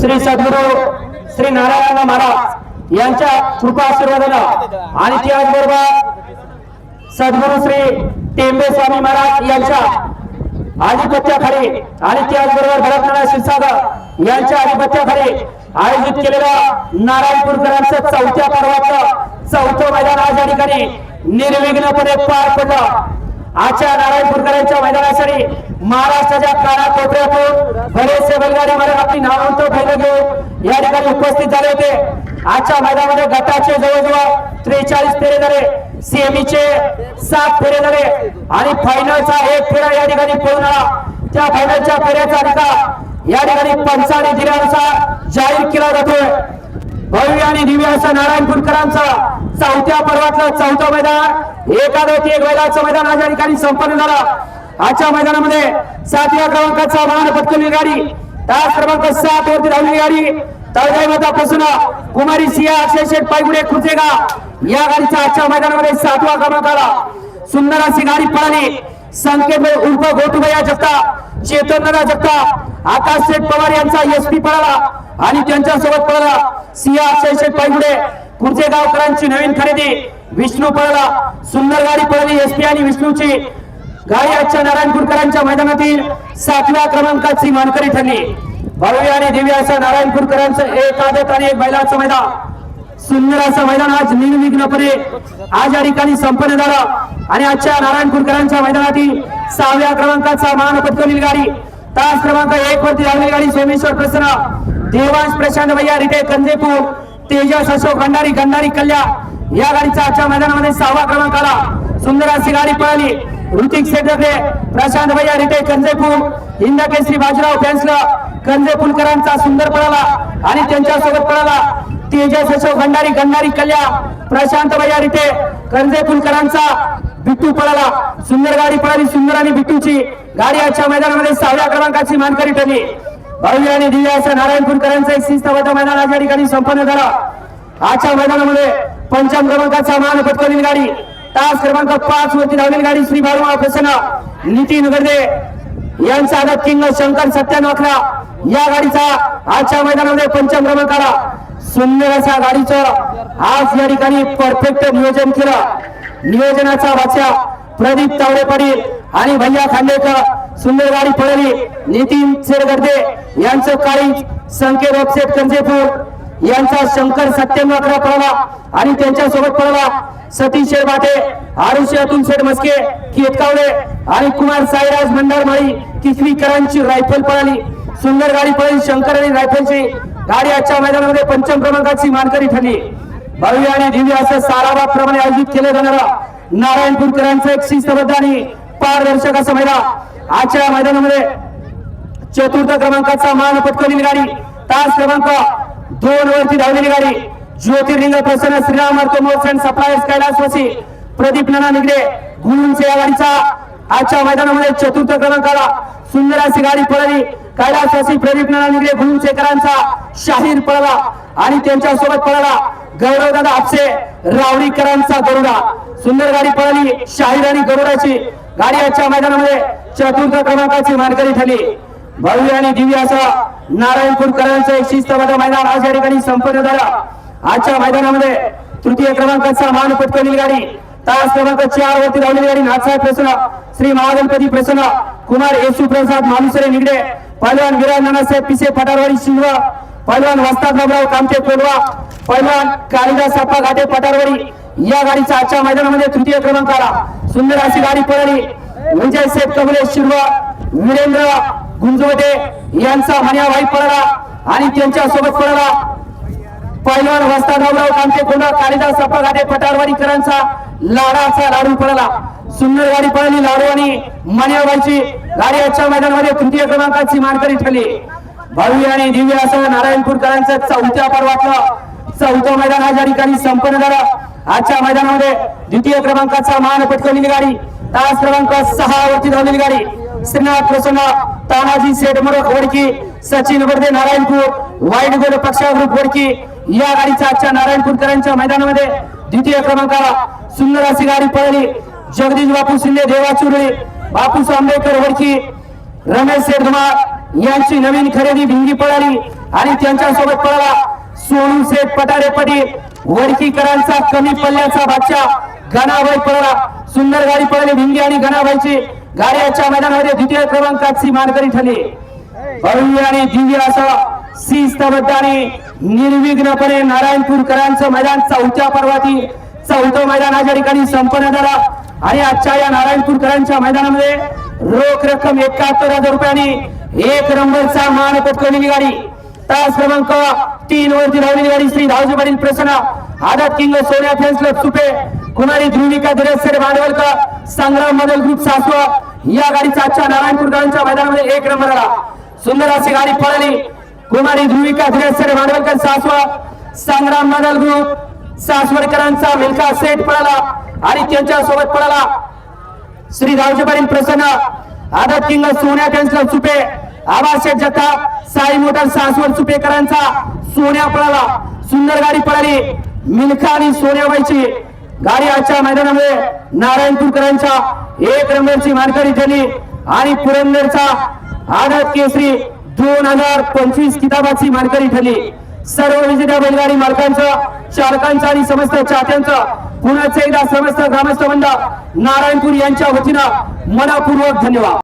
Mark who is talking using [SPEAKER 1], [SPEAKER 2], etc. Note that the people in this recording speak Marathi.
[SPEAKER 1] श्री सद्गुरू श्री नारायण महाराज यांच्या कृपा आशीर्वादानं आणि त्याचबरोबर सद्गुरू श्री टेंबे स्वामी महाराज यांच्या आधिपत्याखाली आणि त्याचबरोबर भरतनारायण क्षीरसागर यांच्या आधिपत्याखाली आयोजित केलेलं नारायणपूरकरांचं चौथ्या पर्वाचं चौथं मैदान आज या ठिकाणी निर्विघ्नपणे पार पडलं. आजच्या नारायणपूरकरांच्या मैदानासाठी महाराष्ट्राच्या कानाकोपऱ्यातून बरेचसे बैलगाडी मालक आपली नामांत बैल घेऊन. या ठिकाणी उपस्थित झाले होते. आजच्या मैदानामध्ये गटाचे जवळजवळ त्रेचाळीस फेरे झाले सीएमईचे सात फेरे झाले आणि फायनलचा एक फेरा या ठिकाणी पूर्ण त्या फायनलच्या फेऱ्याचा निकाल या ठिकाणी पंचाने दिल्यानुसार जाहीर केला जातोय. भव्य आणि दिव्य असं नारायणपूरकरांचा चौथ्या पर्वातलं चौथं मैदान एकादशी एक बैलाचं मैदान आज या ठिकाणी संपन्न झालं. आजच्या मैदानामध्ये सातव्या क्रमांकाचा मान पटकवली गाडी तास क्रमांक सात वरती धावली गाडी तळजाई माता पासून कुमारी सिया अक्षय शेठ पायगुडे खुर्चेगा या गाडीचा आजच्या मैदानामध्ये सातवा क्रमांक आला. सुंदर अशी गाडी पळाली. संकेत म्हणजे उर्फ गोटुभया जगताप चेतनदादा जगताप आकाश शेठ पवार यांचा एसपी पळाला आणि त्यांच्यासोबत पळाला सिया अक्षय शेठ पायगुडे. कुर्जे गावकरांची नवीन खरेदी? विष्णू पळला सुंदर गाडी पळली एसपी आणि विष्णूची. गाडी आजच्या नारायण कुरकरांच्या मैदानातील सातव्या क्रमांकाची मानकरी ठरली. भव्य आणि दिव्य असं नारायण कुरकरांचं एक आदत आणि एक बैलाचं मैदान. सुंदर असं मैदान आज निर्विघ्नपणे आज या ठिकाणी संपन्न झालं. आणि आजच्या नारायण कुरकरांच्या मैदानातील सहाव्या क्रमांकाचा मान पटकवलेली गाडी. तास क्रमांक एक वरती लागलेली गाडी सोमेश्वर प्रसन्न. देवांश प्रशांत भैया रिटे कंजेपूर तेजस अशोक भंडारी गंधारी कल्या या गाडीचा आजच्या मैदानामध्ये सहावा क्रमांक आला. सुंदर अशी गाडी पळाली. ऋतिक सेटरले प्रशांत भैया रिटे कंजेपूर हिंदा केसरी बाजीराव फॅन्सला कंजेपूरकरांचा सुंदर पळाला आणि त्यांच्यासोबत पळाला तेजस अशोक भंडारी गंधारी कल्या प्रशांत भैया रिटे कंजेपूरकरांचा बिट्टू पळाला. सुंदर गाडी पळाली सुंदर आणि बिट्टूची. गाडी आजच्या मैदानामध्ये सहाव्या क्रमांकाची मानकरी ठरली. भव्य आणि दिव्य असं नारायणपूरकरांचा एक शिस्तबद्ध मैदान आज या ठिकाणी संपन्न झाला. आजच्या मैदानामध्ये पंचम क्रमांकाचा मान पटकवलेली गाडी तास क्रमांक पाच वरती धावलेली गाडी श्री भारुमा प्रसन्न. नितीन गर्दे यांचा आदत किंग शंकर सत्यान अकरा या गाडीचा आजच्या मैदानामध्ये पंचम क्रमांकाला सुंदर अशा गाडीचं आज या ठिकाणी परफेक्ट नियोजन केलं. नियोजनाचा वाचा प्रदीप तावडे पाटील आणि भैया खांडेकर सुंदर गाडी पळली नितीन शेरगर्दे यांचं काळी संकेत ऑफसेट कंजेपूर यांचा शंकर सत्याण्णव अकरा पळाला आणि त्यांच्यासोबत पळाला सतीश शेरबाटे आरुषी अतुल शेठ मस्के केतकावडे आणि कुमार साईराज भंडारमाळी किसरीकरांची रायफल पळाली. सुंदर गाडी पळाली शंकर आणि रायफलची गाडी आजच्या मैदानामध्ये पंचम क्रमांकाची मानकरी ठरली. भव्य आणि दिव्य असं साराबाद प्रमाणे आयोजित केलं जाणारा नारायणपूरकरांचा एक शिस्तबद्ध आणि पारदर्शक असं मैदान. आजच्या मैदानामध्ये चतुर्थ क्रमांकाचा मान पटकवलेली गाडी तास क्रमांक दोन वरती धावलेली गाडी ज्योतिर्लिंग प्रसन्न श्रीराम अर्थ मोर्चन सप्लायर्स कैलासवासी प्रदीप नाना निगडे गुरुंचे या गाडीचा आजच्या मैदानामध्ये चतुर्थ क्रमांकाला सुंदर अशी गाडी पळाली. कैलासवासी प्रदीप नाना निगडे गुरुंचेकरांचा शाहीर पळाला आणि त्यांच्यासोबत पळाला गौरवदादा आपसे रावरीकरांचा गरुडा. सुंदर गाडी पळाली शाहीर आणि गरुडाची. गाडी आजच्या मैदानामध्ये चतुर्थ क्रमांकाची मानकरी ठरली. भव्य आणि दिव्य असं नारायणपूरकरांचं एक शिस्तबद्ध मैदान आज या ठिकाणी संपन्न झाला. आजच्या मैदानामध्ये तृतीय क्रमांकाचा मान पटकवलेली गाडी तास क्रमांक चार वरती धावलेली गाडी नाथसाहेब प्रसन्न श्री महागणपती प्रसन्न कुमार येशू प्रसाद मालुसरे निगडे पहिलवान विराज नानासाहेब पिसे पठारवाडी शिंगवा पहिलवान वस्ताद बाबराव कामते कोलवा पहिलवान कालिदास अप्पा घाटे पठारवाडी. या गाडीचा आजच्या मैदानामध्ये तृतीय क्रमांक आला. सुंदर अशी गाडी पळाली. म्हणजे विजय सेठ कमलेश शिरवा वीरेंद्र गुंजवटे यांचा मन्याभाई पळाला आणि त्यांच्यासोबत पळाला पैलवान वस्ता गावराव कांते कोंडा कालिदास अप्पा घाटे पटारवाडीकरांचा लाडाचा लाडू पळाला सुंदर गाडी पळाली लाडू आणि मन्याबाईची गाडी आजच्या मैदानामध्ये तृतीय क्रमांकाची मानकरी ठरली. भावी आणि दिव्य असं नारायणपूरकरांचं चौथ्या पर्वातलं चौथं मैदान आज या ठिकाणी संपन्न झालं. आजच्या मैदानामध्ये द्वितीय क्रमांकाचा मान पटकवलेली गाडी. तास क्रमांक सहा वरती धावलेली गाडी. श्रीनाथ प्रसन्न तानाजी सेठ मोडक वडकी सचिन वर्धे नारायणपूर वाईट गोल पक्षा ग्रुप वडकी. या गाडीचा आजच्या नारायणपूरकरांच्या मैदानामध्ये द्वितीय क्रमांकाला सुंदर अशी गाडी पळली. जगदीश बापू शिंदे देवा चुरळी बापू आंबेडकर वडकी रमेश सेठ यांची नवीन खरेदी भिंगी पळाली आणि त्यांच्यासोबत पळाला सोनू शेठ पटारे पटी वडकीकरांचा कमी पल्ल्याचा बादशाह गणाबाई पळाला. सुंदर गाडी पळाली भिंगी आणि गणाबाईची गाड्याच्या मैदानामध्ये द्वितीय क्रमांकाची मानकरी ठरली. भव्य आणि दिव्य असं शिस्तबद्ध आणि निर्विघ्नपणे नारायणपूरकरांचं मैदान चौथ्या पर्वाती चौथं मैदान या ठिकाणी संपन्न झालं. आणि आजच्या या नारायणपूरकरांच्या मैदानामध्ये रोख रक्कम एकाहत्तर हजार रुपयांनी एक नंबरचा मान पटकवलेली गाडी. तास क्रमांक तीन वरती धावलेली गाडी श्री धावजी पाटील प्रसन्न आदत king Sonya fans club Supe Kumari Dhruvika Dhirsar Bhandavalkar? Sangram Madal group सासव या गाडीचा आजच्या नारायणपूरकरांच्या मैदानामध्ये एक नंबर आला. सुंदर अशी गाडी पळाली. कुमारी ध्रुविका धीरसर भांडवलकर सासव संग्राम मदल ग्रुप सासवडकरांचा मिल्खा सेट पळाला आणि त्यांच्यासोबत पळाला. श्री रावजी प्रसन्न आदत किंग सोन्या फॅन्स चुपे सुपे आवाज शेठ जत्था साई मोटर सासवड सुपेकरांचा सोन्या पळाला. सुंदर गाडी पळाली. मिल्खा आणि सोन्याबाईची गाडी आजच्या मैदानामध्ये नारायणपूरकरांच्या एक नंबरची मानकरी ठरली आणि पुरंदरचा आदत केसरी दोन हजार पंचवीस किताबाची मानकरी ठरली. सर्व विजेत्या बैलगाडी मालकांचं चालकांचं आणि समस्त चाहत्यांचं पुन्हा एकदा समस्त ग्रामस्थ मंडळ नारायणपूर यांच्या वतीनं मनापूर्वक धन्यवाद.